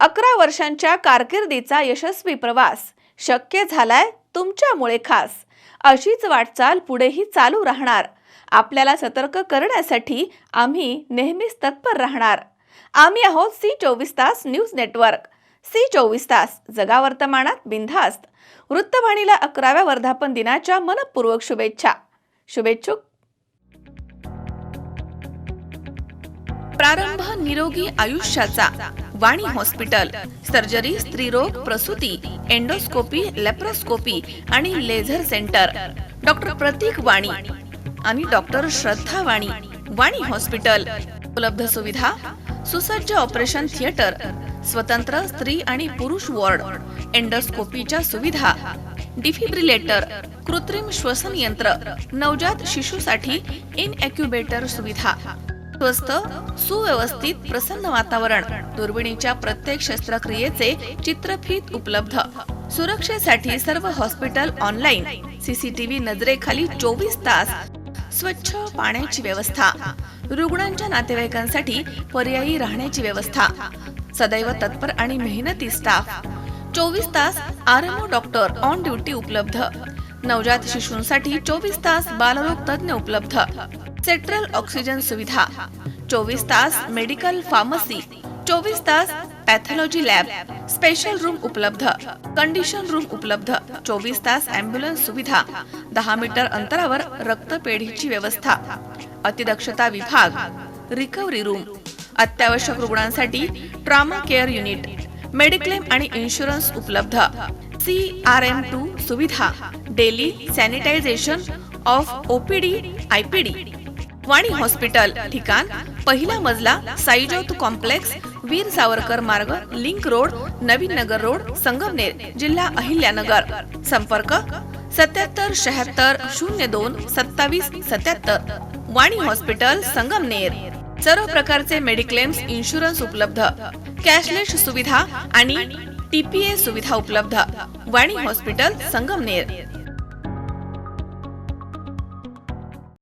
अकरा वर्षांच्या कारकिर्दीचा यशस्वी प्रवास शक्य झालाय तुमच्यामुळे खास. अशीच वाटचाल पुढेही चालू राहणार. आपल्याला सतर्क करण्यासाठी आम्ही नेहमीच तत्पर राहणार. आम्ही आहोत सी चोवीस तास न्यूज नेटवर्क. सी चोवीस तास जगा वर्तमानात बिनधास्त. वृत्तवाणीला अकराव्या वर्धापन दिनाच्या मनपूर्वक शुभेच्छा. शुभेच्छुक. प्रारंभ निरोगी आयुष्याचा. वाणी हॉस्पिटल सर्जरी स्त्रीरोग प्रसूती एंडोस्कोपी लेप्रोस्कोपी आणि laser center. Doctor Prateek Vani आणि डॉक्टर श्रद्धा वाणी वाणी हॉस्पिटल. उपलब्ध सुविधा सुसज्ज ऑपरेशन थिएटर स्वतंत्र स्त्री आणि पुरुष वॉर्ड एंडोस्कोपीच्या सुविधा डिफिब्रिलेटर कृत्रिम श्वसन यंत्र नवजात शिशूसाठी इन सुविधा. स्वस्त सुव्यवस्थित प्रसन्न वातावरण. दुर्बिणीच्या प्रत्येक शस्त्रक्रियेचे चित्रफित उपलब्ध. सुरक्षेसाठी सर्व हॉस्पिटल ऑनलाईन. सीसीटीव्ही नजरेखाली चोवीस तास स्वच्छ पाण्याची व्यवस्था. रुग्णांच्या नातेवाईकांसाठी पर्यायी राहण्याची व्यवस्था. सदैव तत्पर आणि मेहनती स्टाफ. चोवीस तास आरएमओ डॉक्टर ऑन ड्युटी उपलब्ध. नवजात शिशूंसाठी चोवीस तास बालरोग तज्ञ उपलब्ध. सेंट्रल ऑक्सिजन सुविधा चोवीस तास मेडिकल फार्मसी चोवीस तास पॅथॉलॉजी लॅब स्पेशल रूम उपलब्ध कंडिशन रूम उपलब्ध चोवीस तास अँब्युलन्स सुविधा दहा मीटर अंतरावर रक्तपेढीची व्यवस्था अतिदक्षता विभाग रिकव्हरी रूम अत्यावश्यक रुग्णांसाठी ट्रॉमा केअर युनिट मेडिक्लेम आणि इन्शुरन्स उपलब्ध सी आर एम टू सुविधा daily sanitization of OPD IPD Vani hospital ठिकाण पहिला मजला Saijot complex Veer Savarkar Marg link road Navin Nagar road Sangamner जिल्हा अहिल्यानगर. संपर्क सत्याहत्तर शहात्तर शून्य दोन सत्तावीस सत्याहत्तर. वाणी हॉस्पिटल संगमनेर. सर्व प्रकारचे मेडिक्लेम्स इन्शुरन्स उपलब्ध. कॅशलेस सुविधा आणि टीपीए सुविधा उपलब्ध. वाणी हॉस्पिटल संगमनेर.